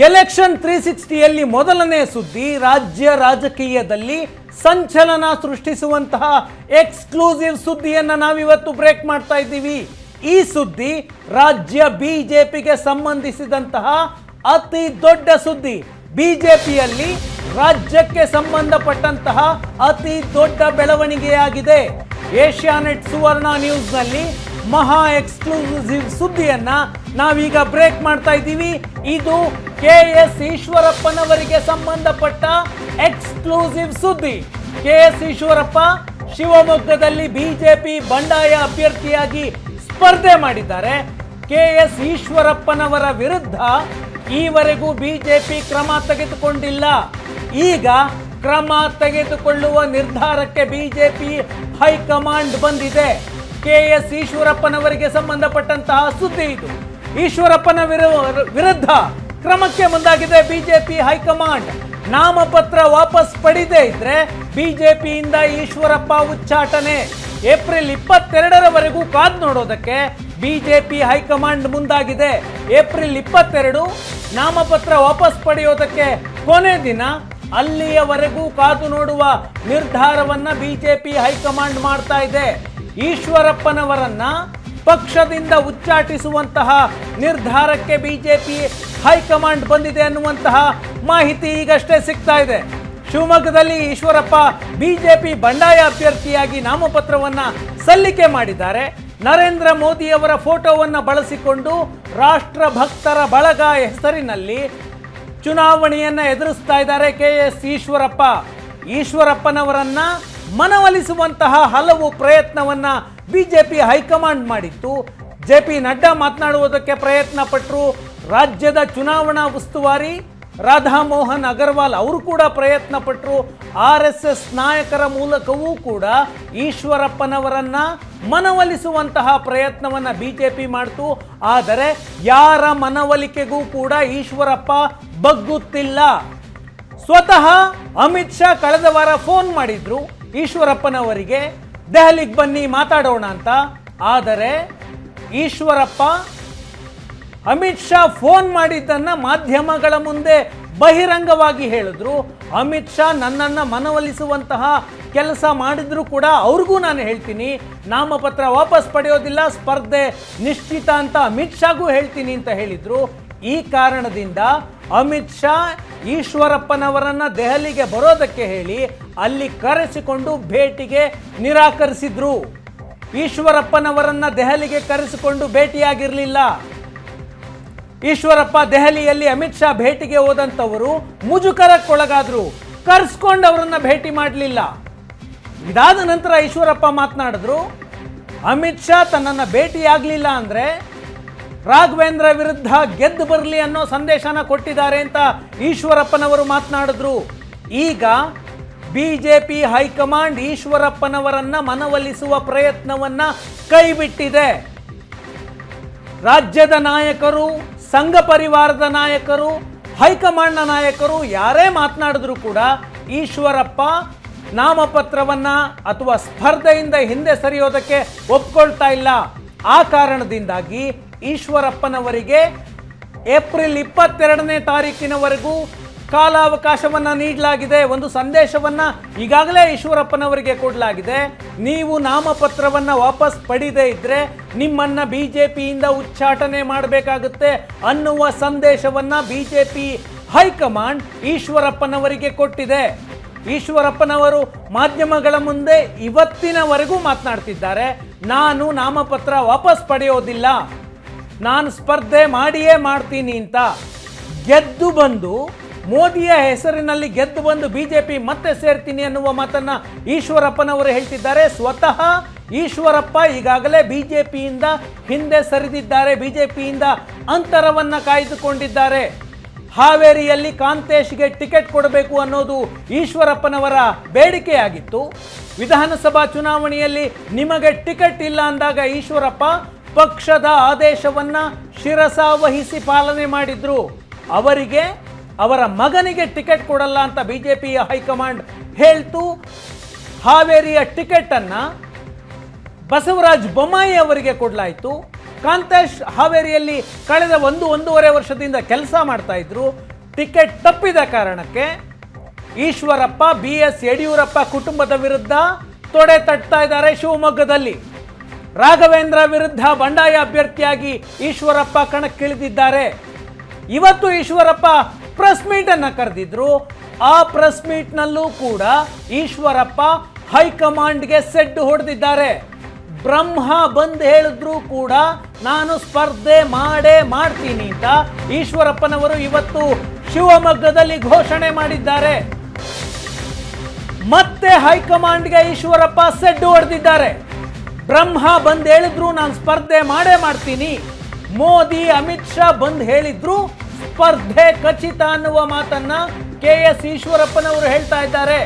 Election three ಸಿಕ್ಸ್ಟಿಯಲ್ಲಿ ಮೊದಲನೇ ಸುದ್ದಿ, ರಾಜ್ಯ ರಾಜಕೀಯದಲ್ಲಿ ಸಂಚಲನ ಸೃಷ್ಟಿಸುವಂತಹ ಎಕ್ಸ್ಕ್ಲೂಸಿವ್ ಸುದ್ದಿಯನ್ನು ನಾವಿವತ್ತು ಬ್ರೇಕ್ ಮಾಡ್ತಾ ಇದ್ದೀವಿ. ಈ ಸುದ್ದಿ ರಾಜ್ಯ ಬಿಜೆಪಿಗೆ ಸಂಬಂಧಿಸಿದಂತಹ ಅತಿ ದೊಡ್ಡ ಸುದ್ದಿ. ಬಿಜೆಪಿಯಲ್ಲಿ ರಾಜ್ಯಕ್ಕೆ ಸಂಬಂಧಪಟ್ಟಂತಹ ಅತಿ ದೊಡ್ಡ ಬೆಳವಣಿಗೆಯಾಗಿದೆ. ಏಷ್ಯಾನೆಟ್ ಸುವರ್ಣ ನ್ಯೂಸ್ನಲ್ಲಿ ಮಹಾ ಎಕ್ಸ್ಕ್ಲೂಸಿವ್ ಸುದ್ದಿಯನ್ನ ನಾವೀಗ ಬ್ರೇಕ್ ಮಾಡ್ತಾ ಇದ್ದೀವಿ. ಇದು ಕೆ ಎಸ್ ಈಶ್ವರಪ್ಪನವರಿಗೆ ಸಂಬಂಧಪಟ್ಟ ಎಕ್ಸ್ಕ್ಲೂಸಿವ್ ಸುದ್ದಿ. ಕೆ ಎಸ್ ಈಶ್ವರಪ್ಪ ಶಿವಮೊಗ್ಗದಲ್ಲಿ ಬಿಜೆಪಿ ಬಂಡಾಯ ಅಭ್ಯರ್ಥಿಯಾಗಿ ಸ್ಪರ್ಧೆ ಮಾಡಿದ್ದಾರೆ. ಕೆ ಎಸ್ ಈಶ್ವರಪ್ಪನವರ ವಿರುದ್ಧ ಈವರೆಗೂ ಬಿಜೆಪಿ ಕ್ರಮ ತೆಗೆದುಕೊಂಡಿಲ್ಲ. ಈಗ ಕ್ರಮ ತೆಗೆದುಕೊಳ್ಳುವ ನಿರ್ಧಾರಕ್ಕೆ ಬಿಜೆಪಿ ಹೈಕಮಾಂಡ್ ಬಂದಿದೆ. ಕೆ ಎಸ್ ಈಶ್ವರಪ್ಪನವರಿಗೆ ಸಂಬಂಧಪಟ್ಟಂತಹ ಸುದ್ದಿ ಇದು. ಈಶ್ವರಪ್ಪನ ವಿರು- ವಿರುದ್ಧ ಕ್ರಮಕ್ಕೆ ಮುಂದಾಗಿದೆ ಬಿಜೆಪಿ ಹೈಕಮಾಂಡ್. ನಾಮಪತ್ರ ವಾಪಸ್ ಪಡೆದೇ ಇದ್ರೆ ಬಿಜೆಪಿಯಿಂದ ಈಶ್ವರಪ್ಪ ಉಚ್ಚಾಟನೆ. ಏಪ್ರಿಲ್ ಇಪ್ಪತ್ತೆರಡರವರೆಗೂ ಕಾದ್ ನೋಡೋದಕ್ಕೆ ಬಿಜೆಪಿ ಹೈಕಮಾಂಡ್ ಮುಂದಾಗಿದೆ. ಏಪ್ರಿಲ್ ಇಪ್ಪತ್ತೆರಡು ನಾಮಪತ್ರ ವಾಪಸ್ ಪಡೆಯೋದಕ್ಕೆ ಕೊನೆ ದಿನ ಅಲ್ಲಿಯವರೆಗೂ ಕಾದು ನೋಡುವ ನಿರ್ಧಾರವನ್ನು ಬಿಜೆಪಿ ಹೈಕಮಾಂಡ್ ಮಾಡ್ತಾ ಇದೆ. ಈಶ್ವರಪ್ಪನವರನ್ನ ಪಕ್ಷದಿಂದ ಉಚ್ಚಾಟಿಸುವಂತಹ ನಿರ್ಧಾರಕ್ಕೆ ಬಿಜೆಪಿ ಹೈಕಮಾಂಡ್ ಬಂದಿದೆ ಅನ್ನುವಂತಹ ಮಾಹಿತಿ ಈಗಷ್ಟೇ ಸಿಗ್ತಾ ಇದೆ. ಶಿವಮೊಗ್ಗದಲ್ಲಿ ಈಶ್ವರಪ್ಪ ಬಿಜೆಪಿ ಬಂಡಾಯ ಅಭ್ಯರ್ಥಿಯಾಗಿ ನಾಮಪತ್ರವನ್ನ ಸಲ್ಲಿಕೆ ಮಾಡಿದ್ದಾರೆ. ನರೇಂದ್ರ ಮೋದಿಯವರ ಫೋಟೋವನ್ನು ಬಳಸಿಕೊಂಡು ರಾಷ್ಟ್ರ ಭಕ್ತರ ಬಳಗ ಹೆಸರಿನಲ್ಲಿ ಚುನಾವಣೆಯನ್ನ ಎದುರಿಸ್ತಾ ಇದ್ದಾರೆ ಕೆ ಎಸ್ ಈಶ್ವರಪ್ಪ. ಈಶ್ವರಪ್ಪನವರನ್ನ ಮನವೊಲಿಸುವಂತಹ ಹಲವು ಪ್ರಯತ್ನವನ್ನ ಬಿಜೆಪಿ ಹೈಕಮಾಂಡ್ ಮಾಡಿತ್ತು. ಜೆ ಪಿ ನಡ್ಡಾ ಮಾತನಾಡುವುದಕ್ಕೆ ಪ್ರಯತ್ನ ಪಟ್ಟರು ರಾಜ್ಯದ ಚುನಾವಣಾ ಉಸ್ತುವಾರಿ ರಾಧಾ ಮೋಹನ್ ಅಗರ್ವಾಲ್ ಅವರು ಕೂಡ ಪ್ರಯತ್ನ ಪಟ್ಟರು ಆರ್ ಎಸ್ ಎಸ್ ನಾಯಕರ ಮೂಲಕವೂ ಕೂಡ ಈಶ್ವರಪ್ಪನವರನ್ನ ಮನವೊಲಿಸುವಂತಹ ಪ್ರಯತ್ನವನ್ನ ಬಿಜೆಪಿ ಮಾಡ್ತು. ಆದರೆ ಯಾರ ಮನವೊಲಿಕೆಗೂ ಕೂಡ ಈಶ್ವರಪ್ಪ ಬಗ್ಗುತ್ತಿಲ್ಲ. ಸ್ವತಃ ಅಮಿತ್ ಶಾ ಕಳೆದ ವಾರ ಫೋನ್ ಮಾಡಿದ್ರು. ಈಶ್ವರಪ್ಪನವರಿಗೆ ದೆಹಲಿಗೆ ಬನ್ನಿ ಮಾತಾಡೋಣ ಅಂತ. ಆದರೆ ಈಶ್ವರಪ್ಪ ಅಮಿತ್ ಶಾ ಫೋನ್ ಮಾಡಿದ್ದನ್ನ ಮಾಧ್ಯಮಗಳ ಮುಂದೆ ಬಹಿರಂಗವಾಗಿ ಹೇಳಿದ್ರು. ಅಮಿತ್ ಶಾ ನನ್ನನ್ನು ಮನವೊಲಿಸುವಂತಹ ಕೆಲಸ ಮಾಡಿದ್ರು ಕೂಡ ಅವ್ರಿಗೂ ನಾನು ಹೇಳ್ತೀನಿ. ನಾಮಪತ್ರ ವಾಪಸ್ ಪಡೆಯೋದಿಲ್ಲ, ಸ್ಪರ್ಧೆ ನಿಶ್ಚಿತ ಅಂತ ಅಮಿತ್ ಶಾಗೂ ಹೇಳ್ತೀನಿ ಅಂತ ಹೇಳಿದ್ರು. ಈ ಕಾರಣದಿಂದ ಅಮಿತ್ ಶಾ ಈಶ್ವರಪ್ಪನವರನ್ನ ದೆಹಲಿಗೆ ಬರೋದಕ್ಕೆ ಹೇಳಿ ಅಲ್ಲಿ ಕರೆಸಿಕೊಂಡು ಭೇಟಿಗೆ ನಿರಾಕರಿಸಿದ್ರು. ಈಶ್ವರಪ್ಪನವರನ್ನ ದೆಹಲಿಗೆ ಕರೆಸಿಕೊಂಡು ಭೇಟಿಯಾಗಿರಲಿಲ್ಲ. ಈಶ್ವರಪ್ಪ ದೆಹಲಿಯಲ್ಲಿ ಅಮಿತ್ ಶಾ ಭೇಟಿಗೆ ಹೋದಂಥವರು ಮುಜುಕರಕ್ಕೊಳಗಾದ್ರು ಕರೆಸ್ಕೊಂಡು ಅವರನ್ನು ಭೇಟಿ ಮಾಡಲಿಲ್ಲ. ಇದಾದ ನಂತರ ಈಶ್ವರಪ್ಪ ಮಾತನಾಡಿದ್ರು, ಅಮಿತ್ ಶಾ ತನ್ನನ್ನು ಭೇಟಿಯಾಗಲಿಲ್ಲ ಅಂದರೆ ರಾಘವೇಂದ್ರ ವಿರುದ್ಧ ಗೆದ್ದು ಬರಲಿ ಅನ್ನೋ ಸಂದೇಶನ ಕೊಟ್ಟಿದ್ದಾರೆ ಅಂತ ಈಶ್ವರಪ್ಪನವರು ಮಾತನಾಡಿದ್ರು. ಈಗ B J P high command ಈಶ್ವರಪ್ಪನವರನ್ನ ಮನವೊಲಿಸುವ ಪ್ರಯತ್ನವನ್ನ ಕೈಬಿಟ್ಟಿದೆ. ರಾಜ್ಯದ ನಾಯಕರು, ಸಂಘ ಪರಿವಾರದ ನಾಯಕರು, ಹೈಕಮಾಂಡ್ನ ನಾಯಕರು ಯಾರೇ ಮಾತನಾಡಿದ್ರು ಕೂಡ ಈಶ್ವರಪ್ಪ ನಾಮಪತ್ರವನ್ನ ಅಥವಾ ಸ್ಪರ್ಧೆಯಿಂದ ಹಿಂದೆ ಸರಿಯೋದಕ್ಕೆ ಒಪ್ಕೊಳ್ತಾ ಇಲ್ಲ. ಆ ಕಾರಣದಿಂದಾಗಿ ಈಶ್ವರಪ್ಪನವರಿಗೆ ಏಪ್ರಿಲ್ ಇಪ್ಪತ್ತೆರಡನೇ ತಾರೀಕಿನವರೆಗೂ ಕಾಲಾವಕಾಶವನ್ನು ನೀಡಲಾಗಿದೆ. ಒಂದು ಸಂದೇಶವನ್ನ ಈಗಾಗಲೇ ಈಶ್ವರಪ್ಪನವರಿಗೆ ಕೊಡಲಾಗಿದೆ. ನೀವು ನಾಮಪತ್ರವನ್ನ ವಾಪಸ್ ಪಡೆದೇ ಇದ್ರೆ ನಿಮ್ಮನ್ನ ಪಿಯಿಂದ ಉಚ್ಚಾಟನೆ ಮಾಡಬೇಕಾಗುತ್ತೆ ಅನ್ನುವ ಸಂದೇಶವನ್ನ ಬಿಜೆಪಿ ಹೈಕಮಾಂಡ್ ಈಶ್ವರಪ್ಪನವರಿಗೆ ಕೊಟ್ಟಿದೆ. ಈಶ್ವರಪ್ಪನವರು ಮಾಧ್ಯಮಗಳ ಮುಂದೆ ಇವತ್ತಿನವರೆಗೂ ಮಾತನಾಡ್ತಿದ್ದಾರೆ. ನಾನು ನಾಮಪತ್ರ ವಾಪಸ್ ಪಡೆಯೋದಿಲ್ಲ. ನಾನು ಸ್ಪರ್ಧೆ ಮಾಡಿಯೇ ಮಾಡ್ತೀನಿ ಅಂತ ಗೆದ್ದು ಬಂದು, ಮೋದಿಯ ಹೆಸರಿನಲ್ಲಿ ಗೆದ್ದು ಬಂದು ಬಿಜೆಪಿ ಮತ್ತೆ ಸೇರ್ತೀನಿ ಅನ್ನುವ ಮಾತನ್ನ ಈಶ್ವರಪ್ಪನವರು ಹೇಳ್ತಿದ್ದಾರೆ. ಸ್ವತಃ ಈಶ್ವರಪ್ಪ ಈಗಾಗಲೇ ಬಿಜೆಪಿಯಿಂದ ಹಿಂದೆ ಸರಿದಿದ್ದಾರೆ, ಬಿಜೆಪಿಯಿಂದ ಅಂತರವನ್ನ ಕಾಯ್ದುಕೊಂಡಿದ್ದಾರೆ. ಹಾವೇರಿಯಲ್ಲಿ ಕಾಂತೇಶ್ಗೆ ಟಿಕೆಟ್ ಕೊಡಬೇಕು ಅನ್ನೋದು ಈಶ್ವರಪ್ಪನವರ ಬೇಡಿಕೆಯಾಗಿತ್ತು. ವಿಧಾನಸಭಾ ಚುನಾವಣೆಯಲ್ಲಿ ನಿಮಗೆ ಟಿಕೆಟ್ ಇಲ್ಲ ಅಂದಾಗ ಈಶ್ವರಪ್ಪ ಪಕ್ಷದ ಆದೇಶವನ್ನ ಶಿರಸಾವಹಿಸಿ ಪಾಲನೆ ಮಾಡಿದ್ರು. ಅವರಿಗೆ, ಅವರ ಮಗನಿಗೆ ಟಿಕೆಟ್ ಕೊಡಲ್ಲ ಅಂತ ಬಿಜೆಪಿಯ ಹೈಕಮಾಂಡ್ ಹೇಳ್ತು. ಹಾವೇರಿಯ ಟಿಕೆಟ್ ಅನ್ನ ಬಸವರಾಜ್ ಬೊಮ್ಮಾಯಿ ಅವರಿಗೆ ಕೊಡಲಾಯಿತು. ಕಾಂತೇಶ್ ಹಾವೇರಿಯಲ್ಲಿ ಕಳೆದ ಒಂದು, ಒಂದೂವರೆ ವರ್ಷದಿಂದ ಕೆಲಸ ಮಾಡ್ತಾ ಇದ್ರು. ಟಿಕೆಟ್ ತಪ್ಪಿದ ಕಾರಣಕ್ಕೆ ಈಶ್ವರಪ್ಪ, ಬಿ ಎಸ್ ಯಡಿಯೂರಪ್ಪ ಕುಟುಂಬದ ವಿರುದ್ಧ ತೊಡೆ ತಟ್ತಾ ಇದ್ದಾರೆ ಶಿವಮೊಗ್ಗದಲ್ಲಿ. ರಾಘವೇಂದ್ರ ವಿರುದ್ಧ ಬಂಡಾಯ ಅಭ್ಯರ್ಥಿಯಾಗಿ ಈಶ್ವರಪ್ಪ ಕಣಕ್ಕಿಳಿದಿದ್ದಾರೆ. ಇವತ್ತು ಈಶ್ವರಪ್ಪ ಪ್ರೆಸ್ ಮೀಟ್ ಅನ್ನ ಕರೆದಿದ್ರು. ಆ ಪ್ರೆಸ್ ಮೀಟ್ನಲ್ಲೂ ಕೂಡ ಈಶ್ವರಪ್ಪ ಹೈಕಮಾಂಡ್ಗೆ ಸೆಡ್ಡು ಹೊಡೆದಿದ್ದಾರೆ. ಬ್ರಹ್ಮ ಬಂದು ಹೇಳಿದ್ರು ಕೂಡ ನಾನು ಸ್ಪರ್ಧೆ ಮಾಡೇ ಮಾಡ್ತೀನಿ ಅಂತ ಈಶ್ವರಪ್ಪನವರು ಇವತ್ತು ಶಿವಮೊಗ್ಗದಲ್ಲಿ ಘೋಷಣೆ ಮಾಡಿದ್ದಾರೆ. ಮತ್ತೆ ಹೈಕಮಾಂಡ್ಗೆ ಈಶ್ವರಪ್ಪ ಸೆಡ್ಡು ಹೊಡೆದಿದ್ದಾರೆ. ಬ್ರಹ್ಮ ಬಂದು ಹೇಳಿದ್ರು, ನಾನು ಸ್ಪರ್ಧೆ ಮಾಡೇ ಮಾಡ್ತೀನಿ. ಮೋದಿ, ಅಮಿತ್ ಶಾ ಬಂದು ಹೇಳಿದ್ರು, ಸ್ಪರ್ಧೆ ಖಚಿತ ಅನ್ನುವ ಮಾತನ್ನ ಕೆ ಎಸ್ ಈಶ್ವರಪ್ಪನವರು ಹೇಳ್ತಾ ಇದ್ದಾರೆ.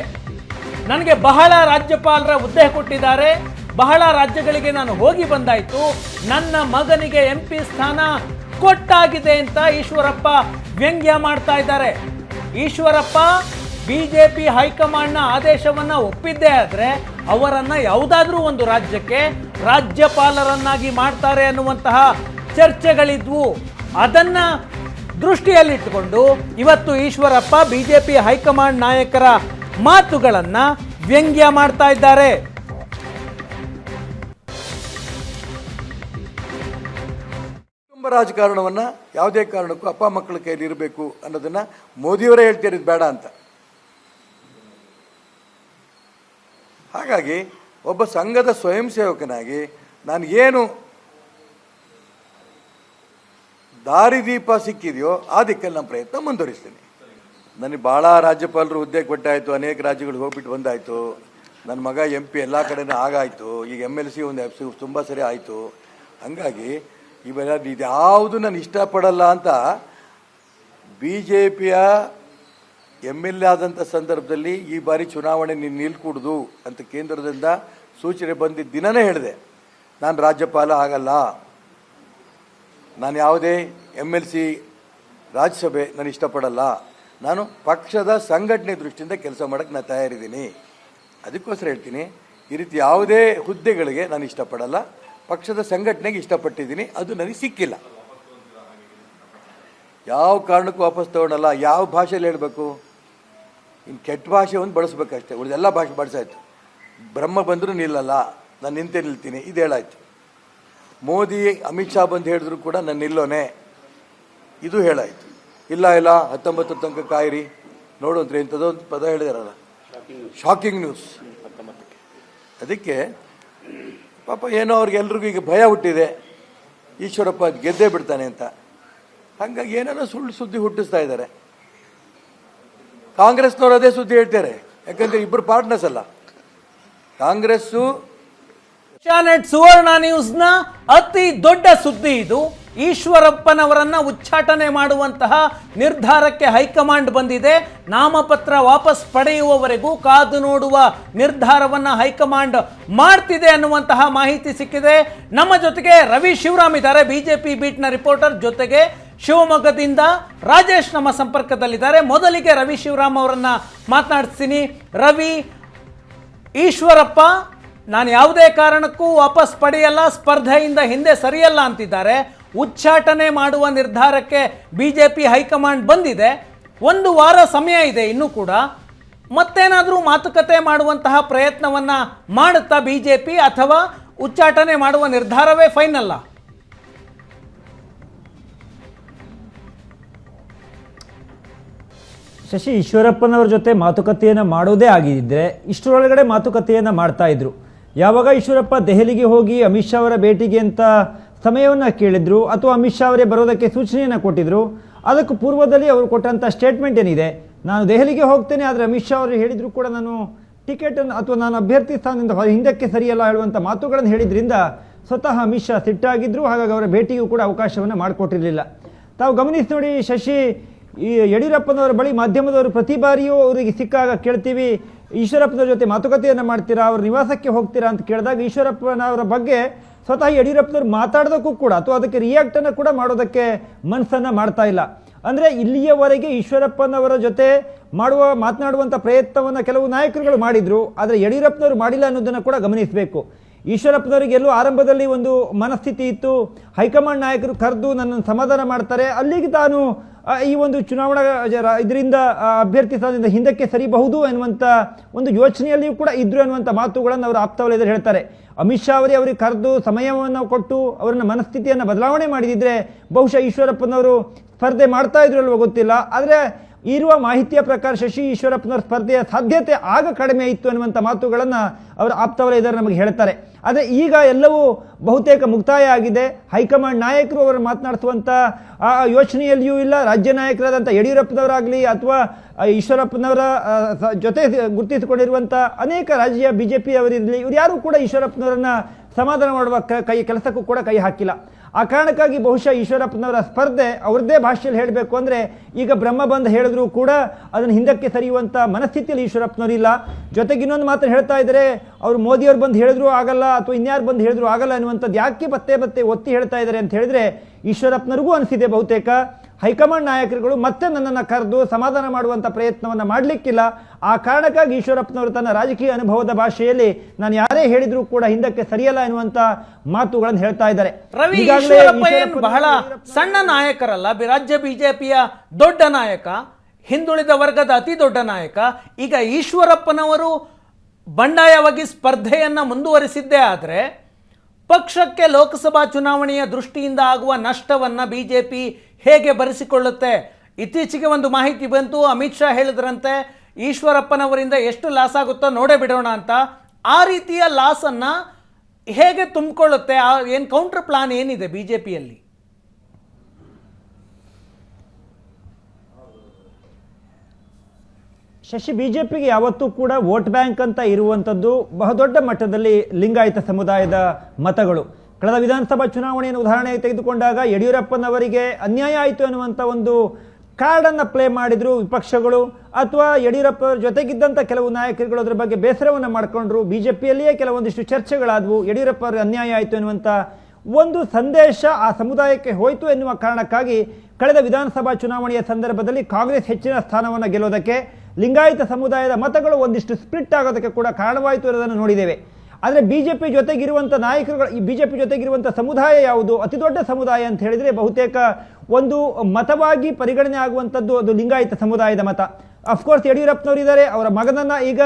ನನಗೆ ಬಹಳ ರಾಜ್ಯಪಾಲರ ಹುದ್ದೆ ಕೊಟ್ಟಿದ್ದಾರೆ. ಬಹಳ ರಾಜ್ಯಗಳಿಗೆ ನಾನು ಹೋಗಿ ಬಂದಾಯ್ತು. ನನ್ನ ಮಗನಿಗೆ ಎಂ ಪಿ ಸ್ಥಾನ ಕೊಟ್ಟಾಗಿದೆ ಅಂತ ಈಶ್ವರಪ್ಪ ವ್ಯಂಗ್ಯ ಮಾಡ್ತಾ ಇದ್ದಾರೆ. ಈಶ್ವರಪ್ಪ ಬಿಜೆಪಿ ಹೈಕಮಾಂಡ್ನ ಆದೇಶವನ್ನ ಒಪ್ಪಿದ್ದೇ ಆದರೆ ಅವರನ್ನು ಯಾವುದಾದ್ರೂ ಒಂದು ರಾಜ್ಯಕ್ಕೆ ರಾಜ್ಯಪಾಲರನ್ನಾಗಿ ಮಾಡ್ತಾರೆ ಅನ್ನುವಂತಹ ಚರ್ಚೆಗಳಿದ್ವು. ಅದನ್ನ ದೃಷ್ಟಿಯಲ್ಲಿಟ್ಟುಕೊಂಡು ಇವತ್ತು ಈಶ್ವರಪ್ಪ ಬಿಜೆಪಿ ಹೈಕಮಾಂಡ್ ನಾಯಕರ ಮಾತುಗಳನ್ನ ವ್ಯಂಗ್ಯ ಮಾಡ್ತಾ ಇದ್ದಾರೆ. ಕುಟುಂಬ ರಾಜಕಾರಣವನ್ನ ಯಾವುದೇ ಕಾರಣಕ್ಕೂ ಅಪ್ಪ ಮಕ್ಕಳ ಕೈಯಲ್ಲಿ ಇರಬೇಕು ಅನ್ನೋದನ್ನ ಮೋದಿಯವರೇ ಹೇಳ್ತಾರೆ ಇದು ಬೇಡ ಅಂತ. ಹಾಗಾಗಿ ಒಬ್ಬ ಸಂಘದ ಸ್ವಯಂ ಸೇವಕನಾಗಿ ನಾನು ಏನು ದಾರಿದೀಪ ಸಿಕ್ಕಿದೆಯೋ ಆ ದಿಕ್ಕಲ್ಲಿ ನಮ್ಮ ಪ್ರಯತ್ನ ಮುಂದುವರಿಸ್ತೀನಿ. ನನಗೆ ಭಾಳ ರಾಜ್ಯಪಾಲರು ಹುದ್ದೆ ಕೊಟ್ಟಾಯಿತು, ಅನೇಕ ರಾಜ್ಯಗಳಿಗೆ ಹೋಗ್ಬಿಟ್ಟು ಬಂದಾಯಿತು. ನನ್ನ ಮಗ ಎಂ ಪಿ ಎಲ್ಲ ಕಡೆನೂ ಆಗಾಯಿತು. ಈಗ ಎಂ ಎಲ್ ಸಿ ಒಂದು ಎಫ್ ಸಿ ತುಂಬ ಸರಿ ಆಯಿತು. ಹಂಗಾಗಿ ಇವೆಲ್ಲ ಇದ್ಯಾವುದು ನಾನು ಇಷ್ಟಪಡಲ್ಲ ಅಂತ ಬಿ ಜೆ ಪಿಯ ಎಂ ಎಲ್ ಎ ಆದಂಥ ಸಂದರ್ಭದಲ್ಲಿ ಈ ಬಾರಿ ಚುನಾವಣೆ ನೀನು ನಿಲ್ಕೂಡ್ದು ಅಂತ ಕೇಂದ್ರದಿಂದ ಸೂಚನೆ ಬಂದಿದ್ದ ದಿನನೇ ಹೇಳಿದೆ. ನಾನು ರಾಜ್ಯಪಾಲ ಆಗಲ್ಲ. ನಾನು ಯಾವುದೇ ಎಂ ಎಲ್ ಸಿ ರಾಜ್ಯಸಭೆ ನಾನು ಇಷ್ಟಪಡಲ್ಲ. ನಾನು ಪಕ್ಷದ ಸಂಘಟನೆ ದೃಷ್ಟಿಯಿಂದ ಕೆಲಸ ಮಾಡೋಕ್ಕೆ ನಾನು ತಯಾರಿದ್ದೀನಿ. ಅದಕ್ಕೋಸ್ಕರ ಹೇಳ್ತೀನಿ, ಈ ರೀತಿ ಯಾವುದೇ ಹುದ್ದೆಗಳಿಗೆ ನಾನು ಇಷ್ಟಪಡಲ್ಲ. ಪಕ್ಷದ ಸಂಘಟನೆಗೆ ಇಷ್ಟಪಟ್ಟಿದ್ದೀನಿ, ಅದು ನನಗೆ ಸಿಕ್ಕಿಲ್ಲ. ಯಾವ ಕಾರಣಕ್ಕೂ ವಾಪಸ್ ತಗೊಳಲ್ಲ. ಯಾವ ಭಾಷೆಯಲ್ಲಿ ಹೇಳಬೇಕು? ಇನ್ನು ಕೆಟ್ಟ ಭಾಷೆ ಒಂದು ಬಳಸ್ಬೇಕಷ್ಟೇ. ಉಳಿದೆಲ್ಲ ಭಾಷೆ ಬಳಸಾಯ್ತು. ಬ್ರಹ್ಮ ಬಂದರೂ ನಿಲ್ಲಲ್ಲ. ನಾನು ನಿಂತೇ ನಿಲ್ತೀನಿ. ಇದು ಹೇಳಾಯ್ತು. ಮೋದಿ ಅಮಿತ್ ಶಾ ಬಂದು ಹೇಳಿದ್ರು ಕೂಡ ನಾನು ನಿಲ್ಲೋನೆ. ಇದು ಹೇಳಾಯ್ತು. ಇಲ್ಲ ಇಲ್ಲ ಹತ್ತೊಂಬತ್ತರ ತನಕ ಕಾಯಿರಿ. ನೋಡು ಅಂದ್ರೆ ಇಂಥದ್ದೋ ಒಂದು ಪದ ಹೇಳಿದಾರಲ್ಲ. ಶಾಕಿಂಗ್ ನ್ಯೂಸ್ ಅದಕ್ಕೆ ಪಾಪ ಏನೋ ಅವ್ರಿಗೆಲ್ರಿಗೂ ಈಗ ಭಯ ಹುಟ್ಟಿದೆ. ಈಶ್ವರಪ್ಪ ಅದ್ ಗೆದ್ದೇ ಬಿಡ್ತಾನೆ ಅಂತ. ಹಾಗಾಗಿ ಏನೇನೋ ಸುಳ್ಳು ಸುದ್ದಿ ಹುಟ್ಟಿಸ್ತಾ ಇದ್ದಾರೆ. ಕಾಂಗ್ರೆಸ್ನವ್ರು ಅದೇ ಸುದ್ದಿ ಹೇಳ್ತಾರೆ. ಯಾಕಂದ್ರೆ ಇಬ್ಬರು ಪಾರ್ಟ್ನರ್ಸ್ ಅಲ್ಲ. ಕಾಂಗ್ರೆಸ್ಸು ಏಷ್ಯಾನೆಟ್ ಸುವರ್ಣ ನ್ಯೂಸ್ನ ಅತಿ ದೊಡ್ಡ ಸುದ್ದಿ ಇದು. ಈಶ್ವರಪ್ಪನವರನ್ನ ಉಚ್ಚಾಟನೆ ಮಾಡುವಂತಹ ನಿರ್ಧಾರಕ್ಕೆ ಹೈಕಮಾಂಡ್ ಬಂದಿದೆ. ನಾಮಪತ್ರ ವಾಪಸ್ ಪಡೆಯುವವರೆಗೂ ಕಾದು ನೋಡುವ ನಿರ್ಧಾರವನ್ನ ಹೈಕಮಾಂಡ್ ಮಾಡ್ತಿದೆ ಅನ್ನುವಂತಹ ಮಾಹಿತಿ ಸಿಕ್ಕಿದೆ. ನಮ್ಮ ಜೊತೆಗೆ ರವಿ ಶಿವರಾಮ್ ಇದ್ದಾರೆ. ಬಿಜೆಪಿ ಬೀಟ್ನ ರಿಪೋರ್ಟರ್ ಜೊತೆಗೆ ಶಿವಮೊಗ್ಗದಿಂದ ರಾಜೇಶ್ ನಮ್ಮ ಸಂಪರ್ಕದಲ್ಲಿದ್ದಾರೆ. ಮೊದಲಿಗೆ ರವಿ ಶಿವರಾಮ್ ಅವರನ್ನು ಮಾತನಾಡಿಸ್ತೀನಿ. ರವಿ, ಈಶ್ವರಪ್ಪ, ನಾನು ಯಾವುದೇ ಕಾರಣಕ್ಕೂ ವಾಪಸ್ ಪಡೆಯಲ್ಲ, ಸ್ಪರ್ಧೆಯಿಂದ ಹಿಂದೆ ಸರಿಯಲ್ಲ ಅಂತಿದ್ದಾರೆ. ಉಚ್ಚಾಟನೆ ಮಾಡುವ ನಿರ್ಧಾರಕ್ಕೆ ಬಿ ಜೆ ಪಿ ಹೈಕಮಾಂಡ್ ಬಂದಿದೆ. ಒಂದು ವಾರ ಸಮಯ ಇದೆ ಇನ್ನೂ ಕೂಡ. ಮತ್ತೇನಾದರೂ ಮಾತುಕತೆ ಮಾಡುವಂತಹ ಪ್ರಯತ್ನವನ್ನು ಮಾಡುತ್ತಾ ಬಿಜೆಪಿ ಅಥವಾ ಉಚ್ಚಾಟನೆ ಮಾಡುವ ನಿರ್ಧಾರವೇ ಫೈನಲ್ಲ ಶಶಿ ಈಶ್ವರಪ್ಪನವ್ರ ಜೊತೆ ಮಾತುಕತೆಯನ್ನು ಮಾಡೋದೇ ಆಗಿದ್ದರೆ ಇಷ್ಟರೊಳಗಡೆ ಮಾತುಕತೆಯನ್ನು ಮಾಡ್ತಾ ಇದ್ರು. ಯಾವಾಗ ಈಶ್ವರಪ್ಪ ದೆಹಲಿಗೆ ಹೋಗಿ ಅಮಿತ್ ಶಾ ಅವರ ಭೇಟಿಗೆ ಅಂತ ಸಮಯವನ್ನು ಕೇಳಿದ್ರು ಅಥವಾ ಅಮಿತ್ ಶಾ ಅವರೇ ಬರೋದಕ್ಕೆ ಸೂಚನೆಯನ್ನು ಕೊಟ್ಟಿದ್ರು, ಅದಕ್ಕೂ ಪೂರ್ವದಲ್ಲಿ ಅವರು ಕೊಟ್ಟಂಥ ಸ್ಟೇಟ್ಮೆಂಟ್ ಏನಿದೆ? ನಾನು ದೆಹಲಿಗೆ ಹೋಗ್ತೇನೆ, ಆದರೆ ಅಮಿತ್ ಶಾ ಅವರು ಹೇಳಿದ್ರು ಕೂಡ ನಾನು ಟಿಕೆಟನ್ನು ಅಥವಾ ನಾನು ಅಭ್ಯರ್ಥಿ ಸ್ಥಾನದಿಂದ ಹಿಂದಕ್ಕೆ ಸರಿಯಲ್ಲ ಹೇಳುವಂಥ ಮಾತುಗಳನ್ನು ಹೇಳಿದ್ರಿಂದ ಸ್ವತಃ ಅಮಿತ್ ಶಾ ಸಿಟ್ಟಾಗಿದ್ದರು ಹಾಗಾಗಿ ಅವರ ಭೇಟಿಗೂ ಕೂಡ ಅವಕಾಶವನ್ನು ಮಾಡಿಕೊಟ್ಟಿರಲಿಲ್ಲ. ತಾವು ಗಮನಿಸಿ ನೋಡಿ ಶಶಿ ಈ ಯಡಿಯೂರಪ್ಪನವರ ಬಳಿ ಮಾಧ್ಯಮದವರು ಪ್ರತಿ ಬಾರಿಯೂ ಅವರಿಗೆ ಸಿಕ್ಕಾಗ ಕೇಳ್ತೀವಿ, ಈಶ್ವರಪ್ಪನವ್ರ ಜೊತೆ ಮಾತುಕತೆಯನ್ನು ಮಾಡ್ತೀರಾ, ಅವ್ರ ನಿವಾಸಕ್ಕೆ ಹೋಗ್ತೀರಾ ಅಂತ ಕೇಳಿದಾಗ ಈಶ್ವರಪ್ಪನವರ ಬಗ್ಗೆ ಸ್ವತಃ ಯಡಿಯೂರಪ್ಪನವ್ರು ಮಾತಾಡೋದಕ್ಕೂ ಕೂಡ ಅಥವಾ ಅದಕ್ಕೆ ರಿಯಾಕ್ಟನ್ನು ಕೂಡ ಮಾಡೋದಕ್ಕೆ ಮನಸ್ಸನ್ನು ಮಾಡ್ತಾ ಇಲ್ಲ. ಅಂದರೆ ಇಲ್ಲಿಯವರೆಗೆ ಈಶ್ವರಪ್ಪನವರ ಜೊತೆ ಮಾಡುವ ಮಾತನಾಡುವಂಥ ಪ್ರಯತ್ನವನ್ನು ಕೆಲವು ನಾಯಕರುಗಳು ಮಾಡಿದರು, ಆದರೆ ಯಡಿಯೂರಪ್ಪನವರು ಮಾಡಿಲ್ಲ ಅನ್ನೋದನ್ನು ಕೂಡ ಗಮನಿಸಬೇಕು. ಈಶ್ವರಪ್ಪನವರಿಗೆ ಎಲ್ಲೂ ಆರಂಭದಲ್ಲಿ ಒಂದು ಮನಸ್ಥಿತಿ ಇತ್ತು, ಹೈಕಮಾಂಡ್ ನಾಯಕರು ಕರೆದು ನನ್ನನ್ನು ಸಮಾಧಾನ ಮಾಡ್ತಾರೆ, ಅಲ್ಲಿಗೆ ತಾನು ಈ ಒಂದು ಚುನಾವಣಾ ಇದರಿಂದ ಅಭ್ಯರ್ಥಿ ಸ್ಥಾನದಿಂದ ಹಿಂದಕ್ಕೆ ಸರಿಬಹುದು ಎನ್ನುವಂಥ ಒಂದು ಯೋಚನೆಯಲ್ಲಿಯೂ ಕೂಡ ಇದ್ರು ಅನ್ನುವಂಥ ಮಾತುಗಳನ್ನು ಅವರು ಆಪ್ತವಲಯದಲ್ಲಿ ಹೇಳ್ತಾರೆ. ಅಮಿತ್ ಶಾ ಅವರೇ ಅವರಿಗೆ ಕರೆದು ಸಮಯವನ್ನು ಕೊಟ್ಟು ಅವರನ್ನ ಮನಸ್ಥಿತಿಯನ್ನು ಬದಲಾವಣೆ ಮಾಡಿದಿದ್ರೆ ಬಹುಶಃ ಈಶ್ವರಪ್ಪನವರು ಸ್ಪರ್ಧೆ ಮಾಡ್ತಾ ಇದ್ರು ಅಲ್ವೋ ಗೊತ್ತಿಲ್ಲ. ಆದರೆ ಇರುವ ಮಾಹಿತಿಯ ಪ್ರಕಾರ ಶಶಿ ಈಶ್ವರಪ್ಪನವರ ಸ್ಪರ್ಧೆಯ ಸಾಧ್ಯತೆ ಆಗ ಕಡಿಮೆ ಇತ್ತು ಅನ್ನುವಂಥ ಮಾತುಗಳನ್ನು ಅವರು ಆಪ್ತವಲಯದವರು ನಮಗೆ ಹೇಳ್ತಾರೆ. ಆದರೆ ಈಗ ಎಲ್ಲವೂ ಬಹುತೇಕ ಮುಕ್ತಾಯ ಆಗಿದೆ. ಹೈಕಮಾಂಡ್ ನಾಯಕರು ಅವರು ಮಾತನಾಡಿಸುವಂಥ ಆ ಯೋಚನೆಯಲ್ಲಿಯೂ ಇಲ್ಲ. ರಾಜ್ಯ ನಾಯಕರಾದಂಥ ಯಡಿಯೂರಪ್ಪನವರಾಗಲಿ ಅಥವಾ ಈಶ್ವರಪ್ಪನವರ ಜೊತೆ ಗುರುತಿಸಿಕೊಂಡಿರುವಂಥ ಅನೇಕ ರಾಜ್ಯ ಬಿ ಜೆ ಪಿಯವರಿರಲಿ ಇವರು ಯಾರೂ ಕೂಡ ಈಶ್ವರಪ್ಪನವರನ್ನು ಸಮಾಧಾನ ಮಾಡುವ ಕೈ, ಕೆಲಸಕ್ಕೂ ಕೂಡ ಕೈ ಹಾಕಿಲ್ಲ. ಆ ಕಾರಣಕ್ಕಾಗಿ ಬಹುಶಃ ಈಶ್ವರಪ್ಪನವರ ಸ್ಪರ್ಧೆ ಅವ್ರದ್ದೇ ಭಾಷೆಯಲ್ಲಿ ಹೇಳಬೇಕು ಅಂದರೆ ಈಗ ಬ್ರಹ್ಮ ಬಂದು ಹೇಳಿದ್ರು ಕೂಡ ಅದನ್ನು ಹಿಂದಕ್ಕೆ ಸರಿಯುವಂಥ ಮನಸ್ಥಿತಿಯಲ್ಲಿ ಈಶ್ವರಪ್ಪನವರಿಲ್ಲ ಜೊತೆಗೆ ಇನ್ನೊಂದು ಮಾತ್ರ ಹೇಳ್ತಾ ಇದ್ದಾರೆ ಅವರು ಮೋದಿಯವ್ರು ಬಂದು ಹೇಳಿದ್ರು ಆಗಲ್ಲ ಅಥವಾ ಇನ್ಯಾರು ಬಂದು ಹೇಳಿದ್ರು ಆಗಲ್ಲ ಅನ್ನುವಂಥದ್ದು ಯಾಕೆ ಮತ್ತೆ ಮತ್ತೆ ಒತ್ತಿ ಹೇಳ್ತಾ ಇದ್ದಾರೆ ಅಂತ ಹೇಳಿದ್ರೆ ಈಶ್ವರಪ್ಪನವ್ರಿಗೂ ಅನಿಸಿದೆ ಬಹುತೇಕ. ಹೈಕಮಾಂಡ್ ನಾಯಕರುಗಳು ಮತ್ತೆ ನನ್ನನ್ನು ಕರೆದು ಸಮಾಧಾನ ಮಾಡುವಂಥ ಪ್ರಯತ್ನವನ್ನು ಮಾಡಲಿಕ್ಕಿಲ್ಲ. ಆ ಕಾರಣಕ್ಕಾಗಿ ಈಶ್ವರಪ್ಪನವರು ತನ್ನ ರಾಜಕೀಯ ಅನುಭವದ ಭಾಷೆಯಲ್ಲಿ ನಾನು ಯಾರೇ ಹೇಳಿದರೂ ಕೂಡ ಹಿಂದಕ್ಕೆ ಸರಿಯಲ್ಲ ಎನ್ನುವಂಥ ಮಾತುಗಳನ್ನು ಹೇಳ್ತಾ ಇದ್ದಾರೆ. ಬಹಳ ಸಣ್ಣ ನಾಯಕರಲ್ಲ ರಾಜ್ಯ ಬಿಜೆಪಿಯ ದೊಡ್ಡ ನಾಯಕ ಹಿಂದುಳಿದ ವರ್ಗದ ಅತಿ ದೊಡ್ಡ ನಾಯಕ ಈಗ ಈಶ್ವರಪ್ಪನವರು ಬಂಡಾಯವಾಗಿ ಸ್ಪರ್ಧೆಯನ್ನ ಮುಂದುವರಿಸಿದ್ದೇ ಆದರೆ ಪಕ್ಷಕ್ಕೆ ಲೋಕಸಭಾ ಚುನಾವಣೆಯ ದೃಷ್ಟಿಯಿಂದ ಆಗುವ ನಷ್ಟವನ್ನ ಬಿಜೆಪಿ ಹೇಗೆ ಭರಿಸಿಕೊಳ್ಳುತ್ತೆ? ಇತ್ತೀಚೆಗೆ ಒಂದು ಮಾಹಿತಿ ಬಂತು, ಅಮಿತ್ ಶಾ ಹೇಳಿದ್ರಂತೆ, ಈಶ್ವರಪ್ಪನವರಿಂದ ಎಷ್ಟು ಲಾಸ್ ಆಗುತ್ತೋ ನೋಡೇ ಬಿಡೋಣ ಅಂತ. ಆ ರೀತಿಯ ಲಾಸನ್ನು ಹೇಗೆ ತುಂಬಿಕೊಳ್ಳುತ್ತೆ? ಏನು ಕೌಂಟರ್ ಪ್ಲಾನ್ ಏನಿದೆ ಬಿಜೆಪಿಯಲ್ಲಿ? ಶಶಿ ಬಿಜೆಪಿಗೆ ಯಾವತ್ತೂ ಕೂಡ ವೋಟ್ ಬ್ಯಾಂಕ್ ಅಂತ ಇರುವಂಥದ್ದು ಬಹುದೊಡ್ಡ ಮಟ್ಟದಲ್ಲಿ ಲಿಂಗಾಯತ ಸಮುದಾಯದ ಮತಗಳು. ಕಳೆದ ವಿಧಾನಸಭಾ ಚುನಾವಣೆಯನ್ನು ಉದಾಹರಣೆ ತೆಗೆದುಕೊಂಡಾಗ ಯಡಿಯೂರಪ್ಪನವರಿಗೆ ಅನ್ಯಾಯ ಆಯಿತು ಎನ್ನುವಂಥ ಒಂದು ಕಾರ್ಡನ್ನು ಪ್ಲೇ ಮಾಡಿದರು ವಿಪಕ್ಷಗಳು ಅಥವಾ ಯಡಿಯೂರಪ್ಪ ಜೊತೆಗಿದ್ದಂಥ ಕೆಲವು ನಾಯಕರುಗಳು ಅದರ ಬಗ್ಗೆ ಬೇಸರವನ್ನು ಮಾಡಿಕೊಂಡ್ರು. ಬಿ ಜೆ ಪಿಯಲ್ಲಿಯೇ ಕೆಲವೊಂದಿಷ್ಟು ಚರ್ಚೆಗಳಾದವು. ಯಡಿಯೂರಪ್ಪ ಅವರಿಗೆ ಅನ್ಯಾಯ ಆಯಿತು ಎನ್ನುವಂಥ ಒಂದು ಸಂದೇಶ ಆ ಸಮುದಾಯಕ್ಕೆ ಹೋಯಿತು ಎನ್ನುವ ಕಾರಣಕ್ಕಾಗಿ ಕಳೆದ ವಿಧಾನಸಭಾ ಚುನಾವಣೆಯ ಸಂದರ್ಭದಲ್ಲಿ ಕಾಂಗ್ರೆಸ್ ಹೆಚ್ಚಿನ ಸ್ಥಾನವನ್ನು ಗೆಲ್ಲೋದಕ್ಕೆ ಲಿಂಗಾಯತ ಸಮುದಾಯದ ಮತಗಳು ಒಂದಿಷ್ಟು ಸ್ಪ್ಲಿಟ್ ಆಗೋದಕ್ಕೆ ಕೂಡ ಕಾರಣವಾಯಿತು ಅನ್ನೋದನ್ನು ನೋಡಿದ್ದೇವೆ. ಆದರೆ ಬಿ ಜೆ ಪಿ ಜೊತೆಗಿರುವಂಥ ನಾಯಕರುಗಳು ಈ ಬಿ ಜೆ ಪಿ ಜೊತೆಗಿರುವಂಥ ಸಮುದಾಯ ಯಾವುದು? ಅತಿ ದೊಡ್ಡ ಸಮುದಾಯ ಅಂತ ಹೇಳಿದರೆ ಬಹುತೇಕ ಒಂದು ಮತವಾಗಿ ಪರಿಗಣನೆ ಆಗುವಂಥದ್ದು ಅದು ಲಿಂಗಾಯತ ಸಮುದಾಯದ ಮತ. ಅಫ್ಕೋರ್ಸ್ ಯಡಿಯೂರಪ್ಪನವರಿದ್ದಾರೆ, ಅವರ ಮಗನನ್ನು ಈಗ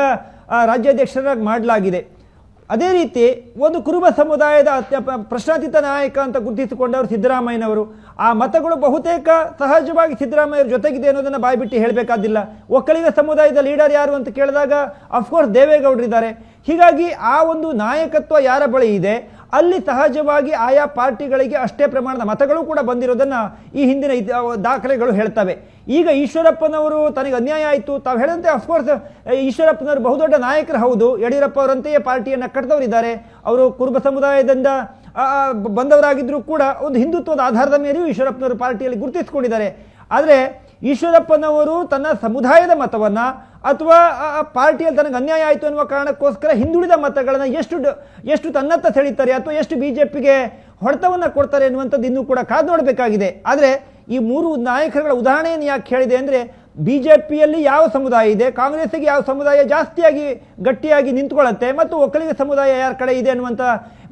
ರಾಜ್ಯಾಧ್ಯಕ್ಷರಾಗಿ ಮಾಡಲಾಗಿದೆ. ಅದೇ ರೀತಿ ಒಂದು ಕುರುಬ ಸಮುದಾಯದ ಅತ್ಯ- ಪ್ರಶ್ನಾತೀತ ನಾಯಕ ಅಂತ ಗುರುತಿಸಿಕೊಂಡವರು ಸಿದ್ದರಾಮಯ್ಯನವರು. ಆ ಮತಗಳು ಬಹುತೇಕ ಸಹಜವಾಗಿ ಸಿದ್ದರಾಮಯ್ಯವ್ರ ಜೊತೆಗಿದೆ ಅನ್ನೋದನ್ನು ಬಾಯ್ಬಿಟ್ಟು ಹೇಳಬೇಕಾದಿಲ್ಲ. ಒಕ್ಕಲಿಗ ಸಮುದಾಯದ ಲೀಡರ್ ಯಾರು ಅಂತ ಕೇಳಿದಾಗ ಅಫ್ಕೋರ್ಸ್ ದೇವೇಗೌಡರಿದ್ದಾರೆ. ಹೀಗಾಗಿ ಆ ಒಂದು ನಾಯಕತ್ವ ಯಾರ ಬಳಿ ಇದೆ? ಅಲ್ಲಿ ಸಹಜವಾಗಿ ಆಯಾ ಪಾರ್ಟಿಗಳಿಗೆ ಅಷ್ಟೇ ಪ್ರಮಾಣದ ಮತಗಳು ಕೂಡ ಬಂದಿರೋದನ್ನು ಈ ಹಿಂದಿನ ದಾಖಲೆಗಳು ಹೇಳ್ತವೆ. ಈಗ ಈಶ್ವರಪ್ಪನವರು ತನಗೆ ಅನ್ಯಾಯ ಆಯಿತು. ತಾವು ಹೇಳಿದಂತೆ ಅಫ್ಕೋರ್ಸ್ ಈಶ್ವರಪ್ಪನವರು ಬಹುದೊಡ್ಡ ನಾಯಕರು ಹೌದು. ಯಡಿಯೂರಪ್ಪ ಅವರಂತೆಯೇ ಪಾರ್ಟಿಯನ್ನು ಕಟ್ಟಿದವರಿದ್ದಾರೆ ಅವರು ಕುರುಬ ಸಮುದಾಯದಿಂದ ಬಂದವರಾಗಿದ್ದರೂ ಕೂಡ ಒಂದು ಹಿಂದುತ್ವದ ಆಧಾರದ ಮೇಲೆಯೂ ಈಶ್ವರಪ್ಪನವರು ಪಾರ್ಟಿಯಲ್ಲಿ ಗುರುತಿಸಿಕೊಂಡಿದ್ದಾರೆ. ಆದರೆ ಈಶ್ವರಪ್ಪನವರು ತನ್ನ ಸಮುದಾಯದ ಮತವನ್ನು ಅಥವಾ ಆ, ಪಾರ್ಟಿಯಲ್ಲಿ ತನಗೆ ಅನ್ಯಾಯ ಆಯಿತು ಅನ್ನುವ ಕಾರಣಕ್ಕೋಸ್ಕರ ಹಿಂದುಳಿದ ಮತಗಳನ್ನು ಎಷ್ಟು ಎಷ್ಟು ತನ್ನತ್ತ ಸೆಳೀತಾರೆ ಅಥವಾ ಎಷ್ಟು ಬಿ ಜೆ ಪಿಗೆ ಹೊಡೆತವನ್ನು ಕೊಡ್ತಾರೆ ಅನ್ನುವಂಥದ್ದು ಇನ್ನೂ ಕೂಡ ಕಾದು ನೋಡಬೇಕಾಗಿದೆ. ಆದರೆ ಈ ಮೂರು ನಾಯಕರುಗಳ ಉದಾಹರಣೆಯನ್ನು ಯಾಕೆ ಹೇಳಿದೆ ಅಂದರೆ ಬಿ ಜೆ ಪಿಯಲ್ಲಿ ಯಾವ ಸಮುದಾಯ ಇದೆ ಕಾಂಗ್ರೆಸ್ಸಿಗೆ ಯಾವ ಸಮುದಾಯ ಜಾಸ್ತಿಯಾಗಿ ಗಟ್ಟಿಯಾಗಿ ನಿಂತ್ಕೊಳ್ಳುತ್ತೆ ಮತ್ತು ಒಕ್ಕಲಿಗ ಸಮುದಾಯ ಯಾರ ಕಡೆ ಇದೆ ಅನ್ನುವಂಥ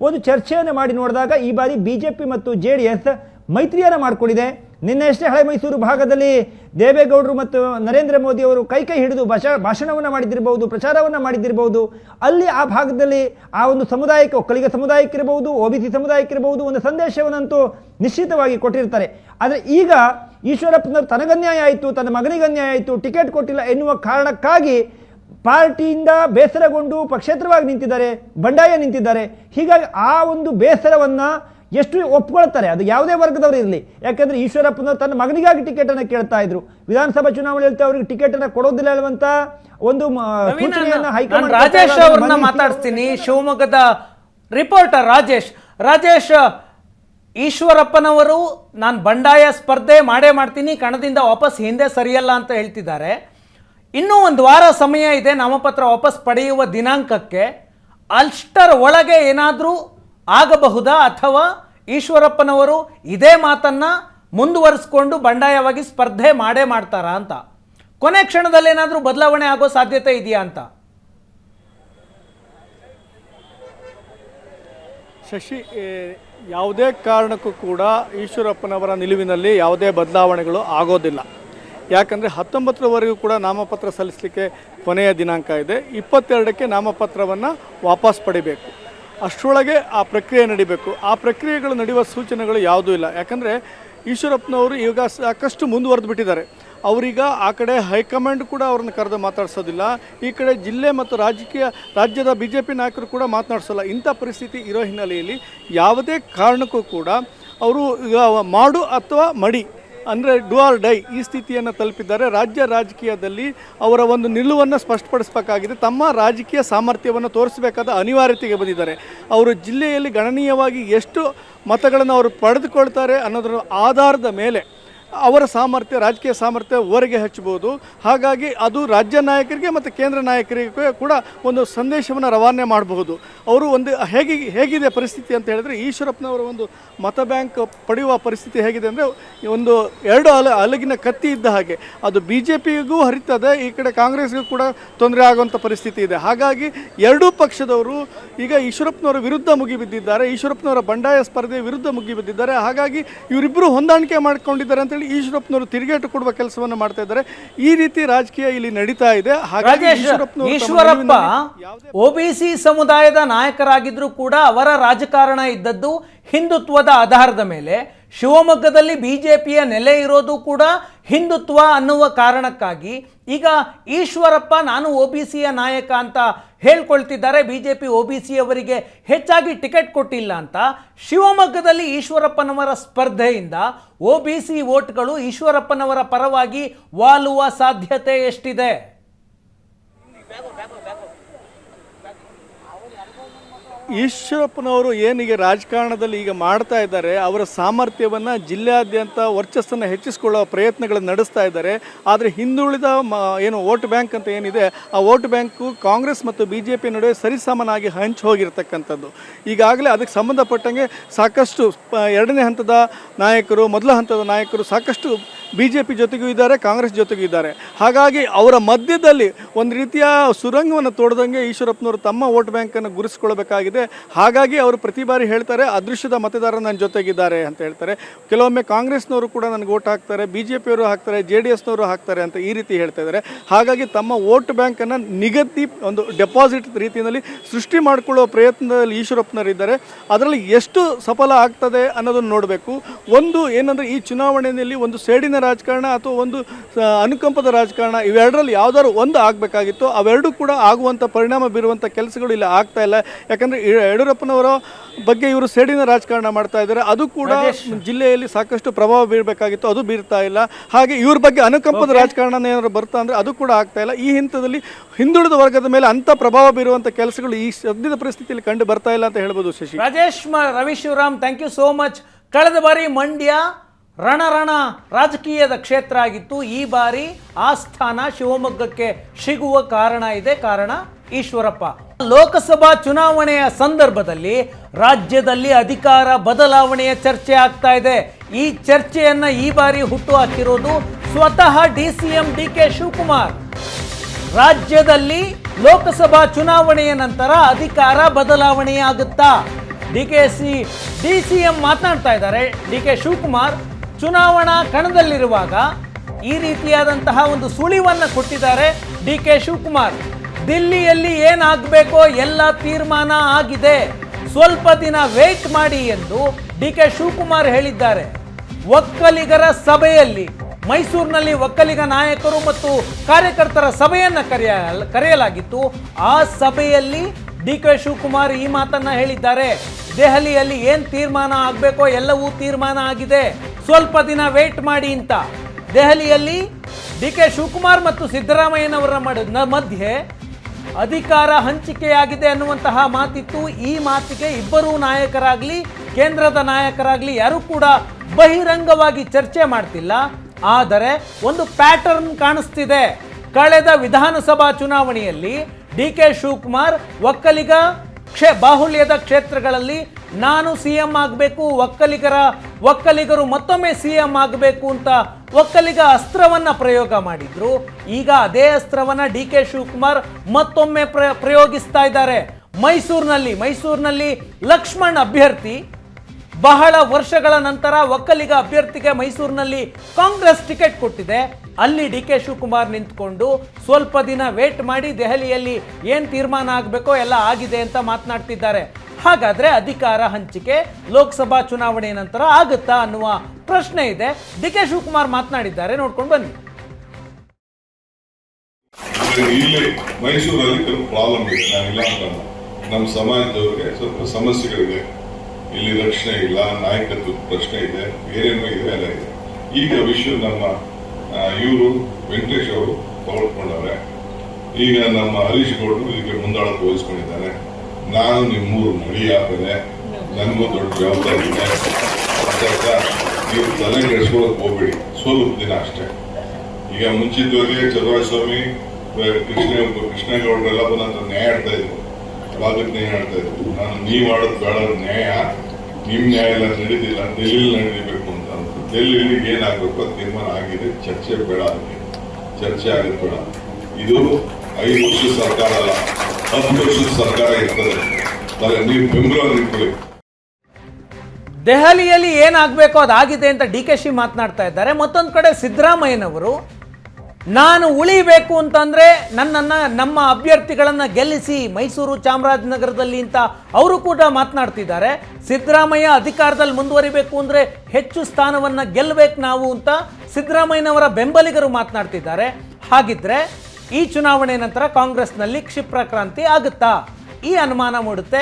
ಒಂದು ಚರ್ಚೆಯನ್ನು ಮಾಡಿ ನೋಡಿದಾಗ ಈ ಬಾರಿ ಬಿ ಜೆ ಪಿ ಮತ್ತು ಜೆ ಡಿ ಎಸ್ ಮೈತ್ರಿಯನ್ನು ಮಾಡಿಕೊಂಡಿದೆ. ನಿನ್ನೆಯಷ್ಟೇ ಹಳೆ ಮೈಸೂರು ಭಾಗದಲ್ಲಿ ದೇವೇಗೌಡರು ಮತ್ತು ನರೇಂದ್ರ ಮೋದಿ ಅವರು ಕೈ ಕೈ ಹಿಡಿದು ಭಾಷ ಭಾಷಣವನ್ನು ಮಾಡಿದ್ದಿರಬಹುದು, ಪ್ರಚಾರವನ್ನು ಮಾಡಿದ್ದಿರಬಹುದು, ಅಲ್ಲಿ ಆ ಭಾಗದಲ್ಲಿ ಆ ಒಂದು ಸಮುದಾಯಕ್ಕೆ, ಒಕ್ಕಲಿಗ ಸಮುದಾಯಕ್ಕಿರಬಹುದು ಒ ಬಿ ಸಿ ಸಮುದಾಯಕ್ಕಿರಬಹುದು ಒಂದು ಸಂದೇಶವನ್ನಂತೂ ನಿಶ್ಚಿತವಾಗಿ ಕೊಟ್ಟಿರ್ತಾರೆ. ಆದರೆ ಈಗ ಈಶ್ವರಪ್ಪನವರು ತನಗನ್ಯಾಯ ಆಯಿತು, ತನ್ನ ಮಗನಿಗೆ ಅನ್ಯಾಯ ಆಯಿತು, ಟಿಕೆಟ್ ಕೊಟ್ಟಿಲ್ಲ ಎನ್ನುವ ಕಾರಣಕ್ಕಾಗಿ ಪಾರ್ಟಿಯಿಂದ ಬೇಸರಗೊಂಡು ಪಕ್ಷೇತರವಾಗಿ ನಿಂತಿದ್ದಾರೆ, ಬಂಡಾಯ ನಿಂತಿದ್ದಾರೆ. ಹೀಗಾಗಿ ಆ ಒಂದು ಬೇಸರವನ್ನು ಎಷ್ಟು ಒಪ್ಕೊಳ್ತಾರೆ? ಅದು ಯಾವುದೇ ವರ್ಗದವರು ಇರಲಿ. ಯಾಕಂದರೆ ಈಶ್ವರಪ್ಪನವರು ತನ್ನ ಮಗನಿಗಾಗಿ ಟಿಕೆಟನ್ನು ಕೇಳ್ತಾ ಇದ್ರು. ವಿಧಾನಸಭಾ ಚುನಾವಣೆಯಲ್ಲಿ ಅವರಿಗೆ ಟಿಕೆಟ್ ಅನ್ನು ಕೊಡೋದಿಲ್ಲ ಅಲ್ವಂತ ಒಂದು ಹೈಕಮಾಂಡ್ ರಾಜೇಶ್ ಅವ್ರನ್ನ ಮಾತಾಡಿಸ್ತೀನಿ. ಮಾತಾಡ್ತೀನಿ ಶಿವಮೊಗ್ಗದ ರಿಪೋರ್ಟರ್ ರಾಜೇಶ್. ರಾಜೇಶ್ ಈಶ್ವರಪ್ಪನವರು ನಾನು ಬಂಡಾಯ ಸ್ಪರ್ಧೆ ಮಾಡೇ ಮಾಡ್ತೀನಿ ಕಣದಿಂದ ವಾಪಸ್ ಹಿಂದೆ ಸರಿಯಲ್ಲ ಅಂತ ಹೇಳ್ತಿದ್ದಾರೆ. ಇನ್ನೂ ಒಂದು ವಾರ ಸಮಯ ಇದೆ ನಾಮಪತ್ರ ವಾಪಸ್ ಪಡೆಯುವ ದಿನಾಂಕಕ್ಕೆ. ಅಷ್ಟರ ಒಳಗೆ ಏನಾದರೂ ಆಗಬಹುದಾ ಅಥವಾ ಈಶ್ವರಪ್ಪನವರು ಇದೇ ಮಾತನ್ನ ಮುಂದುವರಿಸ್ಕೊಂಡು ಬಂಡಾಯವಾಗಿ ಸ್ಪರ್ಧೆ ಮಾಡೇ ಮಾಡ್ತಾರಾ ಅಂತ? ಕೊನೆ ಕ್ಷಣದಲ್ಲಿ ಏನಾದರೂ ಬದಲಾವಣೆ ಆಗೋ ಸಾಧ್ಯತೆ ಇದೆಯಾ ಅಂತ? ಶಶಿ ಯಾವುದೇ ಕಾರಣಕ್ಕೂ ಕೂಡ ಈಶ್ವರಪ್ಪನವರ ನಿಲುವಿನಲ್ಲಿ ಯಾವುದೇ ಬದಲಾವಣೆಗಳು ಆಗೋದಿಲ್ಲ. ಯಾಕಂದರೆ ಹತ್ತೊಂಬತ್ತರವರೆಗೂ ಕೂಡ ನಾಮಪತ್ರ ಸಲ್ಲಿಸಲಿಕ್ಕೆ ಕೊನೆಯ ದಿನಾಂಕ ಇದೆ. ಇಪ್ಪತ್ತೆರಡಕ್ಕೆ ನಾಮಪತ್ರವನ್ನು ವಾಪಸ್ ಪಡಿಬೇಕು. ಅಷ್ಟರೊಳಗೆ ಆ ಪ್ರಕ್ರಿಯೆ ನಡಿಬೇಕು. ಆ ಪ್ರಕ್ರಿಯೆಗಳು ನಡೆಯುವ ಸೂಚನೆಗಳು ಯಾವುದೂ ಇಲ್ಲ. ಯಾಕಂದರೆ ಈಶ್ವರಪ್ಪನವರು ಈಗ ಸಾಕಷ್ಟು ಮುಂದುವರೆದು ಬಿಟ್ಟಿದ್ದಾರೆ. ಅವರೀಗ ಆ ಕಡೆ ಹೈಕಮಾಂಡ್ ಕೂಡ ಅವ್ರನ್ನ ಕರೆದು ಮಾತಾಡಿಸೋದಿಲ್ಲ. ಈ ಕಡೆ ಜಿಲ್ಲೆ ಮತ್ತು ರಾಜಕೀಯ, ರಾಜ್ಯದ ಬಿ ಜೆ ಪಿ ನಾಯಕರು ಕೂಡ ಮಾತನಾಡಿಸೋಲ್ಲ. ಇಂಥ ಪರಿಸ್ಥಿತಿ ಇರೋ ಹಿನ್ನೆಲೆಯಲ್ಲಿ ಯಾವುದೇ ಕಾರಣಕ್ಕೂ ಕೂಡ ಅವರು ಮಾಡು ಅಥವಾ ಮಡಿ. ಅಂದರೆ ಡು ಆರ್ ಡೈ ಈ ಸ್ಥಿತಿಯನ್ನು ತಲುಪಿದ್ದಾರೆ. ರಾಜ್ಯ ರಾಜಕೀಯದಲ್ಲಿ ಅವರ ಒಂದು ನಿಲುವನ್ನು ಸ್ಪಷ್ಟಪಡಿಸಬೇಕಾಗಿದೆ. ತಮ್ಮ ರಾಜಕೀಯ ಸಾಮರ್ಥ್ಯವನ್ನು ತೋರಿಸಬೇಕಾದ ಅನಿವಾರ್ಯತೆಗೆ ಬಂದಿದ್ದಾರೆ. ಅವರು ಜಿಲ್ಲೆಯಲ್ಲಿ ಗಣನೀಯವಾಗಿ ಎಷ್ಟು ಮತಗಳನ್ನು ಅವರು ಪಡೆದುಕೊಳ್ತಾರೆ ಅನ್ನೋದರ ಆಧಾರದ ಮೇಲೆ ಅವರ ಸಾಮರ್ಥ್ಯ, ರಾಜಕೀಯ ಸಾಮರ್ಥ್ಯ ಹೊರಗೆ ಹಚ್ಚಬಹುದು. ಹಾಗಾಗಿ ಅದು ರಾಜ್ಯ ನಾಯಕರಿಗೆ ಮತ್ತು ಕೇಂದ್ರ ನಾಯಕರಿಗೆ ಕೂಡ ಒಂದು ಸಂದೇಶವನ್ನು ರವಾನೆ ಮಾಡಬಹುದು. ಅವರು ಒಂದು ಹೇಗೆ, ಹೇಗಿದೆ ಪರಿಸ್ಥಿತಿ ಅಂತ ಹೇಳಿದ್ರೆ ಈಶ್ವರಪ್ಪನವರ ಒಂದು ಮತ ಬ್ಯಾಂಕ್ ಪಡೆಯುವ ಪರಿಸ್ಥಿತಿ ಹೇಗಿದೆ ಅಂದರೆ ಒಂದು ಎರಡು ಅಲ ಅಲಗಿನ ಕತ್ತಿ ಇದ್ದ ಹಾಗೆ. ಅದು ಬಿ ಜೆ ಪಿಗೂ ಹರಿತದೆ, ಈ ಕಡೆ ಕಾಂಗ್ರೆಸ್ಗೂ ಕೂಡ ತೊಂದರೆ ಆಗುವಂಥ ಪರಿಸ್ಥಿತಿ ಇದೆ. ಹಾಗಾಗಿ ಎರಡೂ ಪಕ್ಷದವರು ಈಗ ಈಶ್ವರಪ್ಪನವರ ವಿರುದ್ಧ ಮುಗಿಬಿದ್ದಿದ್ದಾರೆ ಈಶ್ವರಪ್ಪನವರ ಬಂಡಾಯ ಸ್ಪರ್ಧೆ ವಿರುದ್ಧ ಮುಗಿಬಿದ್ದಿದ್ದಾರೆ ಹಾಗಾಗಿ ಇವರಿಬ್ಬರು ಹೊಂದಾಣಿಕೆ ಮಾಡಿಕೊಂಡಿದ್ದಾರೆ ಅಂತೇಳಿ ಈಶ್ವರಪ್ಪನವರು ತಿರುಗೇಟು ಕೊಡುವ ಕೆಲಸವನ್ನು ಮಾಡ್ತಾ ಇದ್ದಾರೆ. ಈ ರೀತಿ ರಾಜಕೀಯ ಇಲ್ಲಿ ನಡೀತಾ ಇದೆ. ಹಾಗಾಗಿ ಈಶ್ವರಪ್ಪ ಓಬಿಸಿ ಒಬಿಸಿ ಸಮುದಾಯದ ನಾಯಕರಾಗಿದ್ರೂ ಕೂಡ ಅವರ ರಾಜಕಾರಣ ಇದ್ದದ್ದು ಹಿಂದುತ್ವದ ಆಧಾರದ ಮೇಲೆ. ಶಿವಮೊಗ್ಗದಲ್ಲಿ ಬಿ ಜೆ ಪಿಯ ನೆಲೆ ಇರೋದು ಕೂಡ ಹಿಂದುತ್ವ ಅನ್ನುವ ಕಾರಣಕ್ಕಾಗಿ. ಈಗ ಈಶ್ವರಪ್ಪ, ನಾನು ಒ ಬಿ ಸಿಯ ನಾಯಕ ಅಂತ ಹೇಳ್ಕೊಳ್ತಿದ್ದಾರೆ. ಪಿ ಒ ಬಿ ಸಿ ಅವರಿಗೆ ಹೆಚ್ಚಾಗಿ ಟಿಕೆಟ್ ಕೊಟ್ಟಿಲ್ಲ ಅಂತ. ಶಿವಮೊಗ್ಗದಲ್ಲಿ ಈಶ್ವರಪ್ಪನವರ ಸ್ಪರ್ಧೆಯಿಂದ ಒ ಬಿ ಸಿ ವೋಟ್ಗಳು ಈಶ್ವರಪ್ಪನವರ ಪರವಾಗಿ ವಾಲುವ ಸಾಧ್ಯತೆ ಎಷ್ಟಿದೆ? ಈಶ್ವರಪ್ಪನವರು ಏನೀಗ ರಾಜಕಾರಣದಲ್ಲಿ ಈಗ ಮಾಡ್ತಾ ಇದ್ದಾರೆ, ಅವರ ಸಾಮರ್ಥ್ಯವನ್ನು ಜಿಲ್ಲೆಯಾದ್ಯಂತ ವರ್ಚಸ್ಸನ್ನು ಹೆಚ್ಚಿಸಿಕೊಳ್ಳುವ ಪ್ರಯತ್ನಗಳನ್ನು ನಡೆಸ್ತಾ ಇದ್ದಾರೆ. ಆದರೆ ಹಿಂದುಳಿದ ಮ, ಏನು ವೋಟ್ ಬ್ಯಾಂಕ್ ಅಂತ ಏನಿದೆ, ಆ ವೋಟ್ ಬ್ಯಾಂಕು ಕಾಂಗ್ರೆಸ್ ಮತ್ತು ಬಿ ಜೆ ಪಿ ನಡುವೆ ಸರಿಸಮನಾಗಿ ಹಂಚಿ ಹೋಗಿರ್ತಕ್ಕಂಥದ್ದು. ಈಗಾಗಲೇ ಅದಕ್ಕೆ ಸಂಬಂಧಪಟ್ಟಂಗೆ ಸಾಕಷ್ಟು ಎರಡನೇ ಹಂತದ ನಾಯಕರು, ಮೊದಲ ಹಂತದ ನಾಯಕರು ಸಾಕಷ್ಟು ಬಿ ಜೆ ಪಿ ಜೊತೆಗೂ ಇದ್ದಾರೆ, ಕಾಂಗ್ರೆಸ್ ಜೊತೆಗೂ ಇದ್ದಾರೆ. ಹಾಗಾಗಿ ಅವರ ಮಧ್ಯದಲ್ಲಿ ಒಂದು ರೀತಿಯ ಸುರಂಗವನ್ನು ತೋಡದಂಗೆ ಈಶ್ವರಪ್ಪನವರು ತಮ್ಮ ವೋಟ್ ಬ್ಯಾಂಕನ್ನು ಗುರುಸ್ಕೊಳ್ಬೇಕಾಗಿದೆ ಹಾಗಾಗಿ ಅವರು ಪ್ರತಿ ಬಾರಿ ಹೇಳ್ತಾರೆ ಅದೃಶ್ಯದ ಮತದಾರರು ನನ್ನ ಜೊತೆಗಿದ್ದಾರೆ ಅಂತ ಹೇಳ್ತಾರೆ. ಕೆಲವೊಮ್ಮೆ ಕಾಂಗ್ರೆಸ್ನವರು ಕೂಡ ನನಗೆ ವೋಟ್ ಹಾಕ್ತಾರೆ ಬಿ ಜೆ ಪಿಯವರು ಹಾಕ್ತಾರೆ, ಜೆ ಡಿ ಎಸ್ನವರು ಹಾಕ್ತಾರೆ ಅಂತ ಈ ರೀತಿ ಹೇಳ್ತಾ ಇದ್ದಾರೆ. ಹಾಗಾಗಿ ತಮ್ಮ ವೋಟ್ ಬ್ಯಾಂಕನ್ನು ನಿಗದಿ ಒಂದು ಡೆಪಾಸಿಟ್ ರೀತಿಯಲ್ಲಿ ಸೃಷ್ಟಿ ಮಾಡಿಕೊಳ್ಳುವ ಪ್ರಯತ್ನದಲ್ಲಿ ಈಶ್ವರಪ್ಪನವರಿದ್ದಾರೆ ಅದರಲ್ಲಿ ಎಷ್ಟು ಸಫಲ ಆಗ್ತದೆ ಅನ್ನೋದನ್ನು ನೋಡಬೇಕು. ಒಂದು ಏನಂದರೆ ಈ ಚುನಾವಣೆಯಲ್ಲಿ ಒಂದು ಸೇಡಿನ ರಾಜಕಾರಣ ಅಥವಾ ಒಂದು ಅನುಕಂಪದ ರಾಜಕಾರಣ ಇವೆರಡರಲ್ಲಿ ಯಾವುದಾದ್ರು ಒಂದು ಆಗಬೇಕಾಗಿತ್ತು. ಅವೆರಡೂ ಕೂಡ ಆಗುವಂಥ ಪರಿಣಾಮ ಬೀರುವಂಥ ಕೆಲಸಗಳು ಇಲ್ಲಿ ಆಗ್ತಾ ಇಲ್ಲ. ಯಾಕಂದರೆ ಯಡಿಯೂರಪ್ಪನವರ ಬಗ್ಗೆ ಇವರು ಸೇಡಿನ ರಾಜಕಾರಣ ಮಾಡ್ತಾ ಇದ್ದಾರೆ. ಅದು ಕೂಡ ಜಿಲ್ಲೆಯಲ್ಲಿ ಸಾಕಷ್ಟು ಪ್ರಭಾವ ಬೀರಬೇಕಾಗಿತ್ತು. ಅದು ಬೀರ್ತಾ ಇಲ್ಲ. ಹಾಗೆ ಇವ್ರ ಬಗ್ಗೆ ಅನುಕಂಪದ ರಾಜಕಾರಣ ಏನಾದ್ರು ಬರ್ತಾ ಅಂದರೆ ಅದು ಕೂಡ ಆಗ್ತಾ ಇಲ್ಲ. ಈ ಹಂತದಲ್ಲಿ ಹಿಂದುಳಿದ ವರ್ಗದ ಮೇಲೆ ಅಂಥ ಪ್ರಭಾವ ಬೀರುವಂಥ ಕೆಲಸಗಳು ಈ ಸದ್ಯದ ಪರಿಸ್ಥಿತಿಯಲ್ಲಿ ಕಂಡು ಬರ್ತಾ ಇಲ್ಲ ಅಂತ ಹೇಳ್ಬೋದು ಶಶಿ. ರಾಜೇಶ್ ಮ- Ravi Shivaram thank you so much ಕಳೆದ ಬಾರಿ ಮಂಡ್ಯ ರಣರಣ ರಾಜಕೀಯದ ಕ್ಷೇತ್ರ ಆಗಿತ್ತು. ಈ ಬಾರಿ ಆ ಸ್ಥಾನ ಶಿವಮೊಗ್ಗಕ್ಕೆ ಸಿಗುವ ಕಾರಣ ಇದೆ. ಕಾರಣ ಈಶ್ವರಪ್ಪ. ಲೋಕಸಭಾ ಚುನಾವಣೆಯ ಸಂದರ್ಭದಲ್ಲಿ ರಾಜ್ಯದಲ್ಲಿ ಅಧಿಕಾರ ಬದಲಾವಣೆಯ ಚರ್ಚೆ ಆಗ್ತಾ ಇದೆ. ಈ ಚರ್ಚೆಯನ್ನ ಈ ಬಾರಿ ಹುಟ್ಟು ಹಾಕಿರೋದು ಸ್ವತಃ D C M D K Shivakumar. ರಾಜ್ಯದಲ್ಲಿ ಲೋಕಸಭಾ ಚುನಾವಣೆಯ ನಂತರ ಅಧಿಕಾರ ಬದಲಾವಣೆಯಾಗುತ್ತಾ? D K C, D C M ಮಾತನಾಡ್ತಾ ಇದ್ದಾರೆ. ಡಿ ಕೆ ಶಿವಕುಮಾರ್ ಚುನಾವಣಾ ಕಣದಲ್ಲಿರುವಾಗ ಈ ರೀತಿಯಾದಂತಹ ಒಂದು ಸುಳಿವನ್ನು ಕೊಟ್ಟಿದ್ದಾರೆ ಡಿ ಕೆ ಶಿವಕುಮಾರ್. ದಿಲ್ಲಿಯಲ್ಲಿ ಏನಾಗಬೇಕೋ ಎಲ್ಲ ತೀರ್ಮಾನ ಆಗಿದೆ. ಸ್ವಲ್ಪ ದಿನ ವೇಟ್ ಮಾಡಿ ಎಂದು ಡಿ ಕೆ ಶಿವಕುಮಾರ್ ಹೇಳಿದ್ದಾರೆ. ಒಕ್ಕಲಿಗರ ಸಭೆಯಲ್ಲಿ ಮೈಸೂರಿನಲ್ಲಿ ಒಕ್ಕಲಿಗ ನಾಯಕರು ಮತ್ತು ಕಾರ್ಯಕರ್ತರ ಸಭೆಯನ್ನು ಕರೆಯ ಕರೆಯಲಾಗಿತ್ತು. ಆ ಸಭೆಯಲ್ಲಿ ಡಿ ಕೆ ಶಿವಕುಮಾರ್ ಈ ಮಾತನ್ನ ಹೇಳಿದ್ದಾರೆ. ದೆಹಲಿಯಲ್ಲಿ ಏನ್ ತೀರ್ಮಾನ ಆಗಬೇಕೋ ಎಲ್ಲವೂ ತೀರ್ಮಾನ ಆಗಿದೆ. ಸ್ವಲ್ಪ ದಿನ ವೇಟ್ ಮಾಡಿ ಅಂತ. ದೆಹಲಿಯಲ್ಲಿ ಡಿ ಕೆ ಶಿವಕುಮಾರ್ ಮತ್ತು ಸಿದ್ದರಾಮಯ್ಯನವರ ಮಧ್ಯೆ ಅಧಿಕಾರ ಹಂಚಿಕೆಯಾಗಿದೆ ಅನ್ನುವಂತಹ ಮಾತಿತ್ತು. ಈ ಮಾತಿಗೆ ಇಬ್ಬರೂ ನಾಯಕರಾಗಲಿ, ಕೇಂದ್ರದ ನಾಯಕರಾಗಲಿ ಯಾರು ಕೂಡ ಬಹಿರಂಗವಾಗಿ ಚರ್ಚೆ ಮಾಡ್ತಿಲ್ಲ. ಆದರೆ ಒಂದು ಪ್ಯಾಟರ್ನ್ ಕಾಣಿಸ್ತಿದೆ. ಕಳೆದ ವಿಧಾನಸಭಾ ಚುನಾವಣೆಯಲ್ಲಿ ಡಿ ಕೆ ಶಿವಕುಮಾರ್ ಒಕ್ಕಲಿಗ ಕ್ಷೇ ಬಾಹುಳ್ಯದ ಕ್ಷೇತ್ರಗಳಲ್ಲಿ ನಾನು ಸಿ ಎಂ ಆಗಬೇಕು, ಒಕ್ಕಲಿಗರ, ಒಕ್ಕಲಿಗರು ಮತ್ತೊಮ್ಮೆ ಸಿ ಎಂ ಆಗಬೇಕು ಅಂತ ಒಕ್ಕಲಿಗ ಅಸ್ತ್ರವನ್ನು ಪ್ರಯೋಗ ಮಾಡಿದ್ರು. ಈಗ ಅದೇ ಅಸ್ತ್ರವನ್ನು ಡಿ ಕೆ ಶಿವಕುಮಾರ್ ಮತ್ತೊಮ್ಮೆ ಪ್ರ, ಪ್ರಯೋಗಿಸ್ತಾ ಇದ್ದಾರೆ. ಮೈಸೂರಿನಲ್ಲಿ ಮೈಸೂರಿನಲ್ಲಿ ಲಕ್ಷ್ಮಣ್ ಅಭ್ಯರ್ಥಿ. ಬಹಳ ವರ್ಷಗಳ ನಂತರ ಒಕ್ಕಲಿಗ ಅಭ್ಯರ್ಥಿಗೆ ಮೈಸೂರಿನಲ್ಲಿ ಕಾಂಗ್ರೆಸ್ ಟಿಕೆಟ್ ಕೊಟ್ಟಿದೆ. ಅಲ್ಲಿ ಡಿ ಕೆ ಶಿವಕುಮಾರ್ ನಿಂತ್ಕೊಂಡು ಸ್ವಲ್ಪ ದಿನ ವೇಟ್ ಮಾಡಿ ದೆಹಲಿಯಲ್ಲಿ ಏನು ತೀರ್ಮಾನ ಆಗಬೇಕೋ ಎಲ್ಲ ಆಗಿದೆ ಅಂತ ಮಾತನಾಡ್ತಿದ್ದಾರೆ. ಹಾಗಾದ್ರೆ ಅಧಿಕಾರ ಹಂಚಿಕೆ, ಲೋಕಸಭಾ ಚುನಾವಣೆ ನಂತರ ಆಗುತ್ತಾ ಅನ್ನುವ ಪ್ರಶ್ನೆ ಇದೆ. ಡಿ ಕೆ ಶಿವಕುಮಾರ್ ಮಾತನಾಡಿದ್ದಾರೆ. ನೋಡ್ಕೊಂಡು ಬನ್ನಿ. ಇಲ್ಲಿ ಮೈಸೂರಲ್ಲಿ ಕೆಲವು ಪ್ರಾಬ್ಲಮ್ ಇದೆ. ನಾನಿಲ್ಲ ಅಂತ ನಮ್ಮ ಸಮಾಜದವ್ರಿಗೆ ಸ್ವಲ್ಪ ಸಮಸ್ಯೆಗಳಿದೆ. ಇಲ್ಲಿ ರಕ್ಷಣೆ ಇಲ್ಲ, ನಾಯಕತ್ವದ ಪ್ರಶ್ನೆ ಇದೆ, ಬೇರೆ ಇದೆ, ಎಲ್ಲ ಇದೆ. ಈಗ ವಿಶ್ವ ನಮ್ಮ ಇವರು ವೆಂಕಟೇಶ್ ಅವರು ತಗೊಳ್ಕೊಂಡವ್ರೆ ಈಗ ನಮ್ಮ ಹರೀಶ್ ಗೌಡರು ಇದಕ್ಕೆ ಮುಂದಾಳಕ್ಕೆ ವಹಿಸ್ಕೊಂಡಿದ್ದಾರೆ ನಾನು ನಿಮ್ಮೂರು ಮಡಿಯಾದರೆ ನನಗೂ ದೊಡ್ಡ ಜವಾಬ್ದಾರಿ ಇದೆ. ನೀವು ತಲೆ ಕೆಡಿಸ್ಕೊಳಕ್ ಹೋಗ್ಬೇಡಿ. ಸ್ವಲ್ಪ ದಿನ ಅಷ್ಟೇ. ಈಗ ಮುಂಚಿತವಾಗಿ ಚಂದ್ರಸ್ವಾಮಿ ಕೃಷ್ಣ ಕೃಷ್ಣೇಗೌಡರೆಲ್ಲ ಬಂದು ನ್ಯಾಯ ಆಡ್ತಾ ಇದ್ರು. ಭಾಗಕ್ಕೆ ನ್ಯಾಯ ಆಡ್ತಾ ಇದ್ರು. ನಾನು ನೀವು ಆಡೋದು ಬೇಡ ನ್ಯಾಯ. ನಿಮ್ ನ್ಯಾಯ ಎಲ್ಲ ನಡೀತಿಲ್ಲ. ಡೆಲ್ಲಿ ನಡೀಬೇಕು ಅಂತ ಇಲ್ಲಿಗೆ ಏನಾಗಬೇಕು ಅದು ತೀರ್ಮಾನ ಆಗಿದೆ, ಚರ್ಚೆ ಬೇಡ ಅದಕ್ಕೆ. ಚರ್ಚೆ ಆಗೋದು ಬೇಡ. ಇದು ಐದು ವರ್ಷದ ಸರ್ಕಾರ ಅಲ್ಲ, ಹತ್ತು ವರ್ಷದ ಸರ್ಕಾರ ಇರ್ತದೆ. ಅಲ್ಲ ನೀವು ಬೆಂಬಲ ನಿಂತ್ಕೊಳ್ಳಿ. ದೆಹಲಿಯಲ್ಲಿ ಏನಾಗಬೇಕು ಅದಾಗಿದೆ ಅಂತ ಡಿ ಕೆ ಶಿ ಮಾತನಾಡ್ತಾ ಇದ್ದಾರೆ. ಮತ್ತೊಂದು ಕಡೆ ಸಿದ್ದರಾಮಯ್ಯನವರು ನಾನು ಉಳಿಬೇಕು ಅಂತಂದರೆ ನನ್ನನ್ನು, ನಮ್ಮ ಅಭ್ಯರ್ಥಿಗಳನ್ನು ಗೆಲ್ಲಿಸಿ ಮೈಸೂರು ಚಾಮರಾಜನಗರದಲ್ಲಿ ಅಂತ ಅವರು ಕೂಡ ಮಾತನಾಡ್ತಿದ್ದಾರೆ. ಸಿದ್ದರಾಮಯ್ಯ ಅಧಿಕಾರದಲ್ಲಿ ಮುಂದುವರಿಬೇಕು ಅಂದರೆ ಹೆಚ್ಚು ಸ್ಥಾನವನ್ನು ಗೆಲ್ಲಬೇಕು ನಾವು ಅಂತ ಸಿದ್ದರಾಮಯ್ಯನವರ ಬೆಂಬಲಿಗರು ಮಾತನಾಡ್ತಿದ್ದಾರೆ. ಹಾಗಿದ್ರೆ ಈ ಚುನಾವಣೆ ನಂತರ ಕಾಂಗ್ರೆಸ್ನಲ್ಲಿ ಕ್ಷಿಪ್ರ ಕ್ರಾಂತಿ ಆಗುತ್ತಾ? ಈ ಅನುಮಾನ ಮೂಡುತ್ತೆ.